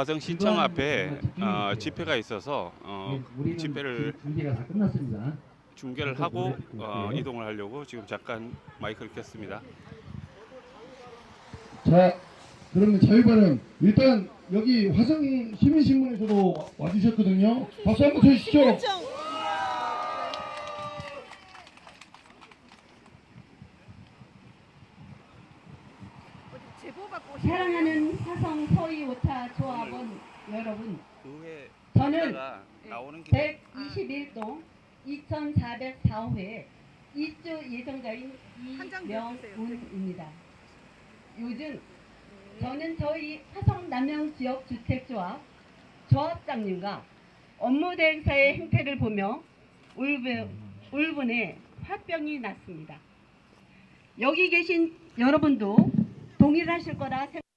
화성 신청 앞에 어, 집회가 있어서 어, 집회를 준비가 다 끝났습니다. 중계를 하고 어, 이동을 하려고 지금 잠깐 마이크를 켰습니다. 자, 그러면 자유발언 일단 여기 화성 시민신문에서도 와주셨거든요. 박수 한번 쳐주시죠. 사랑하는 화성 조합원 여러분, 의회 저는 나오는 121동 2404호회 입주 예정자인 한장 이명훈입니다. 요즘 저는 저희 화성 남양 지역 주택조합 조합장님과 업무 대행사의 행태를 보며 울분, 울분에 화병이 났습니다. 여기 계신 여러분도 동일하실 거라 생각합니다.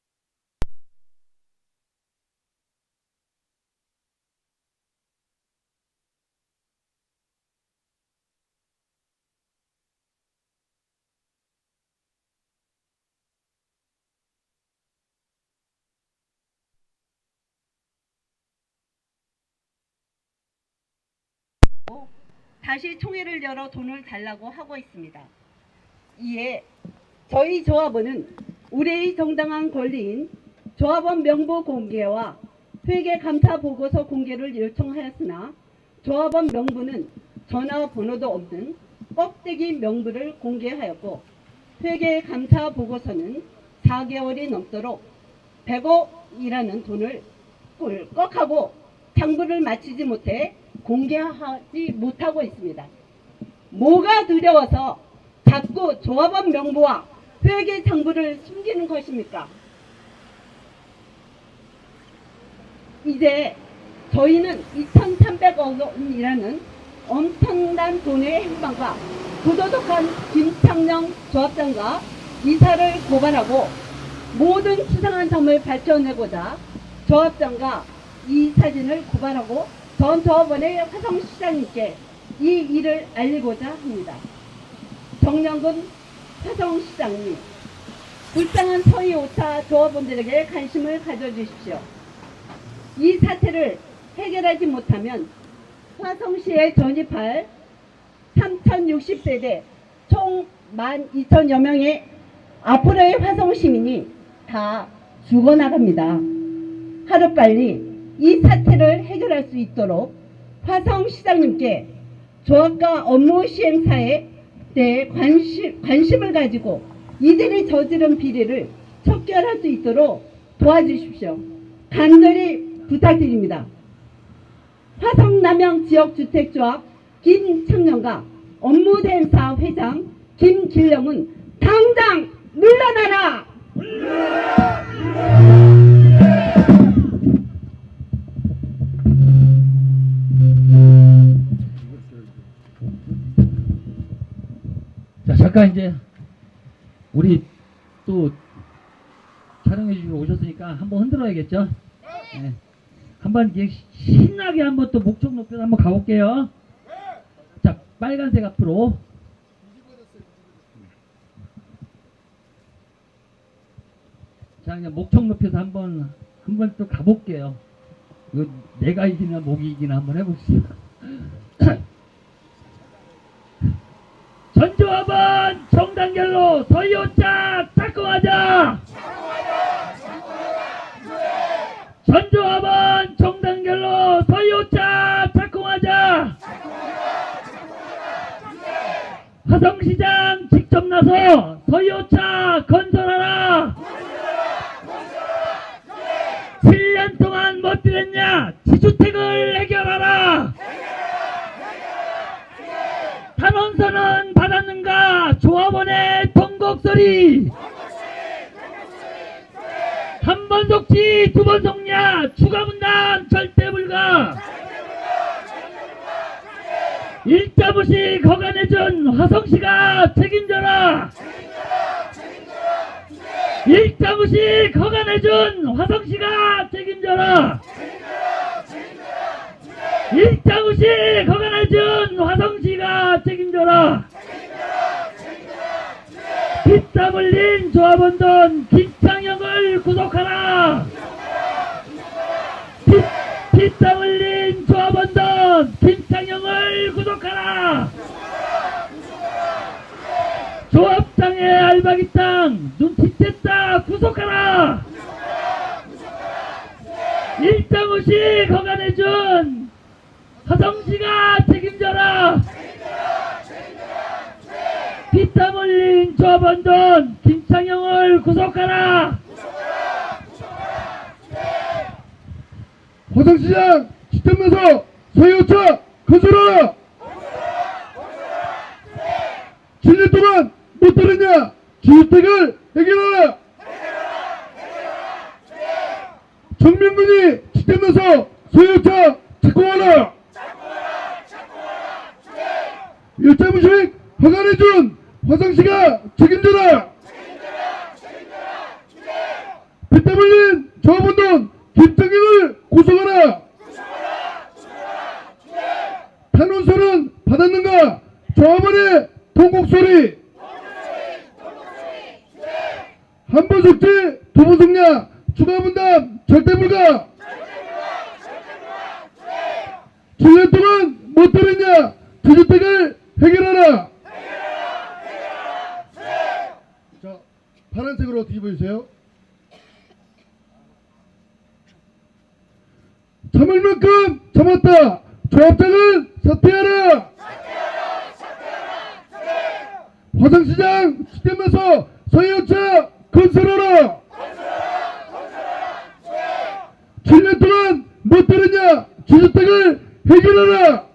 다시 총회를 열어 돈을 달라고 하고 있습니다. 이에 저희 조합원은 우리의 정당한 권리인 조합원 명부 공개와 회계 감사 보고서 공개를 요청하였으나 조합원 명부는 전화번호도 없는 껍데기 명부를 공개하였고 회계 감사 보고서는 4개월이 넘도록 100억이라는 돈을 꿀꺽하고 장부를 마치지 못해 공개하지 못하고 있습니다. 뭐가 두려워서 자꾸 조합원 명부와 회계 장부를 숨기는 것입니까? 이제 저희는 2,300억 원이라는 엄청난 돈의 행방과 부도덕한 김창령 조합장과 이사를 고발하고 모든 수상한 점을 밝혀내고자 조합장과 이 사진을 고발하고 전 조합원의 화성시장님께 이 일을 알리고자 합니다. 정영근 화성시장님, 불쌍한 서희 오차 조합원들에게 관심을 가져주십시오. 이 사태를 해결하지 못하면 화성시에 전입할 3,060세대 총 12,000여 명의 앞으로의 화성 시민이 다 죽어나갑니다. 하루빨리 이 사태를 해결할 수 있도록 화성 시장님께 조합과 업무 시행사에 대해 관심, 관심을 가지고 이들이 저지른 비리를 척결할 수 있도록 도와주십시오. 간절히 부탁드립니다. 화성 남양 지역주택조합 김청년과 업무대행사 회장 김길령은 당장 물러나라! 자, 잠깐 이제 우리 또 촬영해 주시고 오셨으니까 한번 흔들어야겠죠? 네. 한번 이제 신나게 한번 또 목적 높여서 한번 가볼게요. 자, 빨간색 앞으로. 자, 그냥 목적 높여서 한번 한번 또 가볼게요. 이거 내가 이기나 목이 이기나 한번 해봅시다. 전조합은 정단결로 서희오차 착공하자! 전조합은 정단결로 서희오차 착공하자! 화성시장 직접 나서 서희오차 건설하라! 7년 동안 못 들였냐? 지주택을 해결하라! 탄원서는 받았는가? 조합원의 통곡 소리. 한 번 속지 두번 속냐? 추가 분담 절대 불가. 일자무식 허가내준 화성시가 책임져라. 일자무식 허가내준 화성시가 책임져라. 일자무식 허가내준 화성시가 책임져라. 빗땀 흘린 조합원돈 김창영을 구속하라. 피땀 흘린 조합원단 김창영을 구속하라 조합장의 땅 눈치챘다. 구속하라. 일장우식 허가내준 화성시가 책임져라. 피땀 흘린 조합원단 김창영을 구속하라. 화성시장 지점에서 소유차 건설하라. 7년 동안 주택을 해결하라 정명근이 지점에서 소유차 착공하라! 일자 무식 허가내준 화성시가 책임져라! 빗땀 흘린 조합운동 김정일을 구속하라 탄원서는 받았는가 조합원의 통곡소리 한번속지 두번속냐 추가 분담 절대 불가 7년 동안 못 들었냐 주주택을 해결하라 자 파란색으로 어떻게 보여주세요 참을 만큼 참았다. 조합장은 사퇴하라. 화성시장 시점에서 소유차 건설하라. 7년 동안 못 들었냐? 주주택을 해결하라.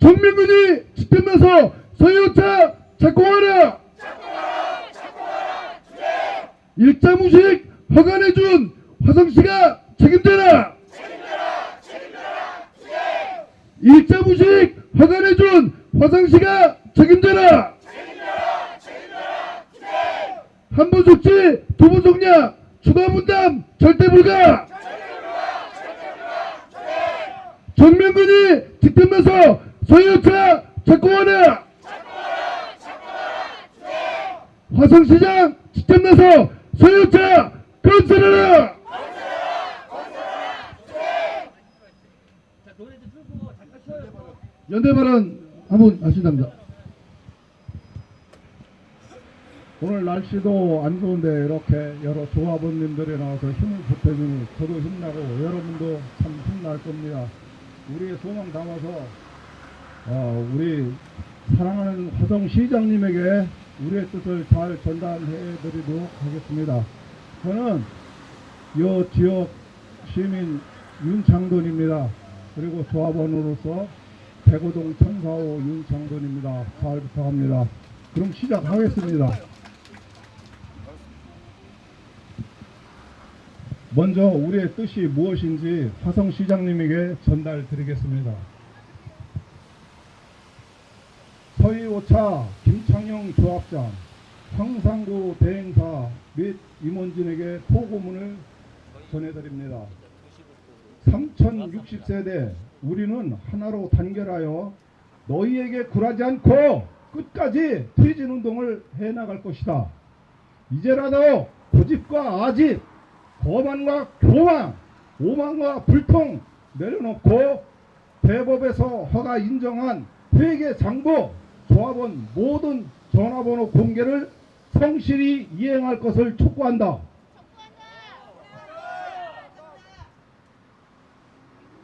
정명근이 시점에서 소유차 착공하라. 일자무식 허가내준 화성시가 책임져라. 일자 무식 허가내준 화성시가 책임져라. 한 번 속지 두 번 속냐 추가 분담 절대 불가. 정명근이 직점에서 소유차 착공하라. 화성시장 직점에서 소유차 건설하라. 연대 발언 한번 하신답니다. 오늘 날씨도 안 좋은데 이렇게 여러 조합원님들이 나와서 힘을 보태주니 저도 힘나고 여러분도 참 힘날 겁니다. 우리의 소망 담아서 어, 우리 사랑하는 화성시장님에게 우리의 뜻을 잘 전달해 드리도록 하겠습니다. 저는 이 지역 시민 윤창돈입니다. 그리고 조합원으로서 대고동 천사호 윤창돈입니다. 잘 부탁합니다. 그럼 시작하겠습니다. 먼저 우리의 뜻이 무엇인지 화성 시장님에게 전달 드리겠습니다. 서희오차 김창영 조합장, 황상구 대행사 및 임원진에게 포고문을 전해드립니다. 3060세대 우리는 하나로 단결하여 너희에게 굴하지 않고 끝까지 퇴진 운동을 해나갈 것이다. 이제라도 고집과 아집, 거만과 교만, 오만과 불통 내려놓고 대법에서 허가 인정한 회계 장부, 조합원 모든 전화번호 공개를 성실히 이행할 것을 촉구한다.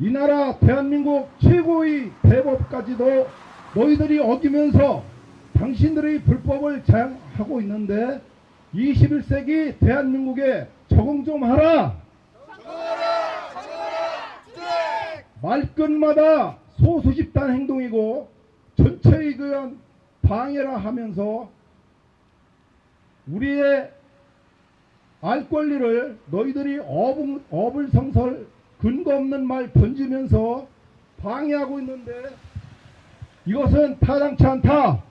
이 나라 대한민국 최고의 대법까지도 너희들이 어기면서 당신들의 불법을 자행하고 있는데 21세기 대한민국에 적응 좀 하라. 말끝마다 소수 집단 행동이고 전체에 의한 방해라 하면서 우리의 알 권리를 너희들이 어불, 어불성설 근거 없는 말 던지면서 방해하고 있는데 이것은 타당치 않다.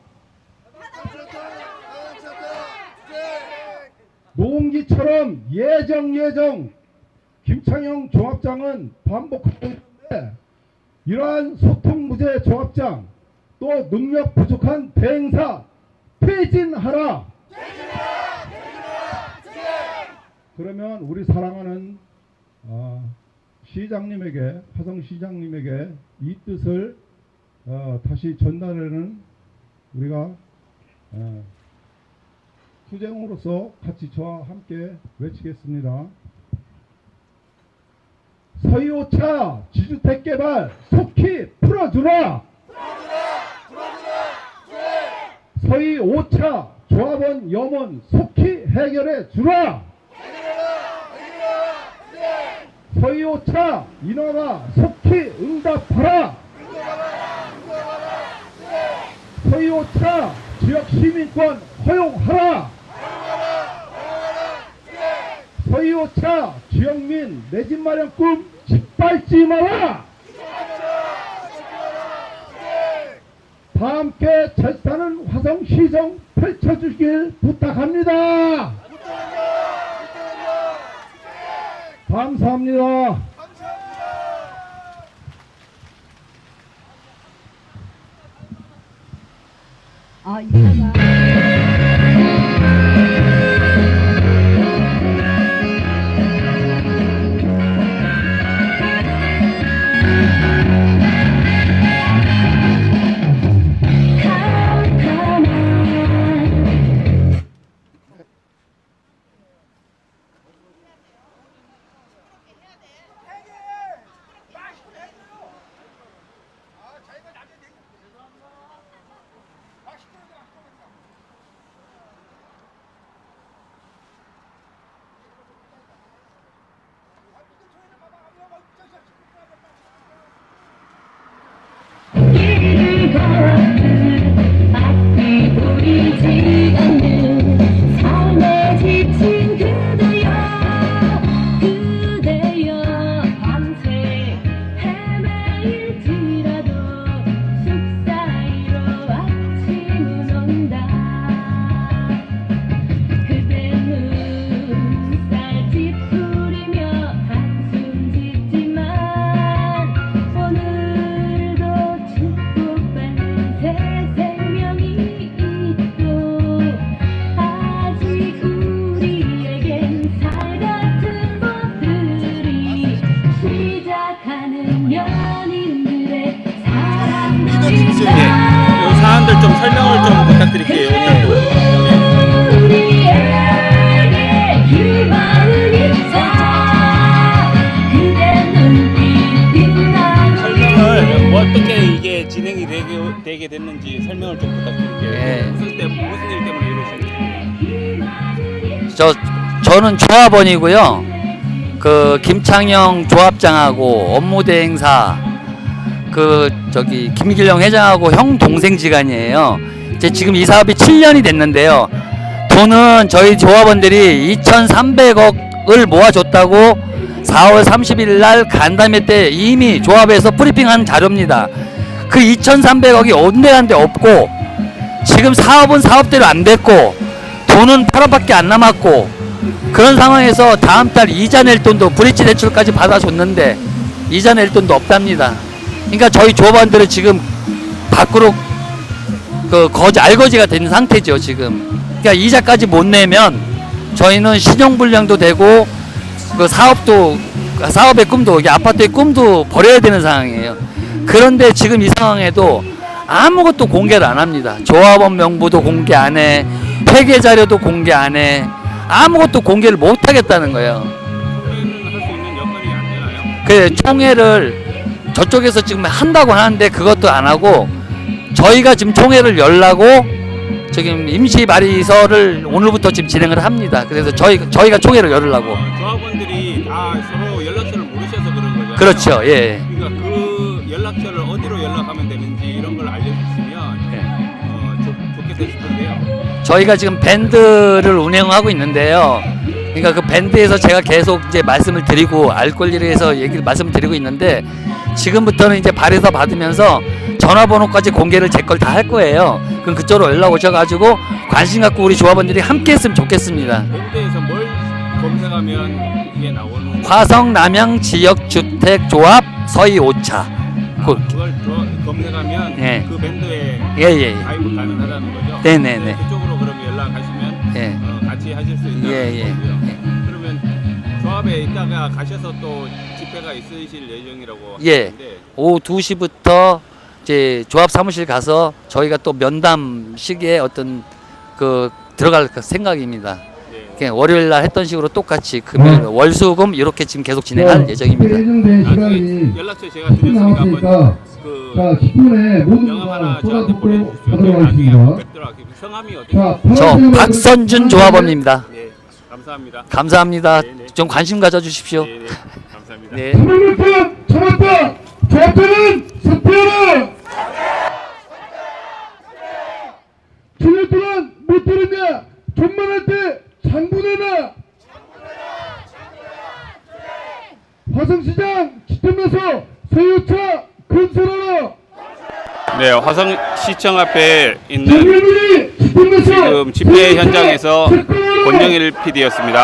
노홍기처럼 예정 예정 김창영 조합장은 반복하고 있는데 이러한 소통무제 조합장 또 능력 부족한 대행사 퇴진하라. 그러면 우리 사랑하는 어, 시장님에게 화성 시장님에게 이 뜻을 어, 다시 전달하는 우리가 어, 투쟁으로서 같이 저와 함께 외치겠습니다. 서희오차 지주택 개발 속히 풀어주라. 서희 5차 조합원 염원 속히 해결해 주라. 서희 5차 인허가 속히 응답하라. 서희 5차 지역 시민권 허용하라. 서희 5차 지역민 내 집 마련 꿈 짓밟지 마라. 다 함께 절사는 화성 시정 펼쳐주길 부탁 합니다. 감사합니다. 아, 이따가. 좀 설명을 좀 부탁드릴게요. 빛나는 설명을 뭐 어떻게 이게 진행이 되게, 되게 됐는지 설명을 좀 부탁드릴게요. 예. 무슨 때 무슨 일 때문에 이러시는지. 저 저는 조합원이고요. 그 김창영 조합장하고 업무 대행사 그 저기 김길령 회장하고 형 동생 지간이에요. 이제 지금 이 사업이 7년이 됐는데요. 돈은 저희 조합원들이 2,300억을 모아줬다고 4월 30일 날 간담회 때 이미 조합에서 브리핑한 자료입니다. 그 2,300억이 온데간데 없고 지금 사업은 사업대로 안 됐고 돈은 8억밖에 안 남았고 그런 상황에서 다음 달 이자 낼 돈도 브릿지 대출까지 받아줬는데 이자 낼 돈도 없답니다. 그러니까 저희 조합원들은 지금 밖으로 그 거지 알거지가 된 상태죠 지금. 그러니까 이자까지 못 내면 저희는 신용불량도 되고 그 사업도 그 사업의 꿈도 이게 아파트의 꿈도 버려야 되는 상황이에요. 그런데 지금 이 상황에도 아무것도 공개를 안 합니다. 조합원 명부도 공개 안 해, 회계 자료도 공개 안 해, 아무것도 공개를 못 하겠다는 거예요. 그 총회를 저쪽에서 지금 한다고 하는데 그것도 안 하고 저희가 지금 총회를 열라고 지금 임시 발의서를 오늘부터 지금 진행을 합니다. 그래서 저희 저희가 총회를 열으려고. 어, 조합원들이 다 서로 연락처를 모르셔서 그런 거죠. 그렇죠. 예. 그러니까 그 연락처를 어디로 연락하면 되는지 이런 걸 알려주시면 예. 어, 좋, 좋겠다 싶은데요. 저희가 지금 밴드를 운영하고 있는데요. 그러니까 그 밴드에서 제가 계속 이제 말씀을 드리고 알 권리를 해서 얘기를 말씀을 드리고 있는데 지금부터는 이제 발에서 받으면서 전화번호까지 공개를 제 걸 다 할 거예요. 그럼 그쪽으로 연락 오셔가지고 관심 갖고 우리 조합원들이 함께 했으면 좋겠습니다. 밴드에서 뭘 검색하면 이게 나오는 화성 남양 지역 주택 조합 서희 5차. 그, 그걸 더 검색하면 예. 그 밴드에 예예 예. 가입을 가능하다는 거죠. 네네네. 그쪽으로 그러면 연락하시면 예. 어, 같이 하실 수 있다는 예, 예. 거고요. 그러면 있다가 가셔서 또 집회가 있으실 예정이라고 예. 하는데 오후 2시부터 이제 조합 사무실 가서 저희가 또 면담 시기에 어떤 그 들어갈 그 생각입니다. 네. 그냥 월요일 날 했던 식으로 똑같이 금요일, 네. 월수금 이렇게 지금 계속 진행할 자, 예정입니다. 예정된 나중에 시간이 연락처 제가 10분 드렸으니까 한번 그자 10분에 모든 명함 걸 하나 저한테 보내주십시오. 가도록 나중에 한번 하겠습니다. 뵙도록 하겠습니다. 성함이 어떻게? 자, 저 박선준 조합원입니다. 네, 감사합니다. 감사합니다. 네, 네. 좀 관심 가져주십시오. 네, 네, 감사합니다. 네. 참았다! 참았다! 조합장은 사퇴하라! 7년 동안 못 들었냐? 존만할 때 장군해라! 화성시장 지점에서 새우차 건설하라! 네, 화성 시청 앞에 있는 지금 집회 현장에서! 권영일 PD였습니다.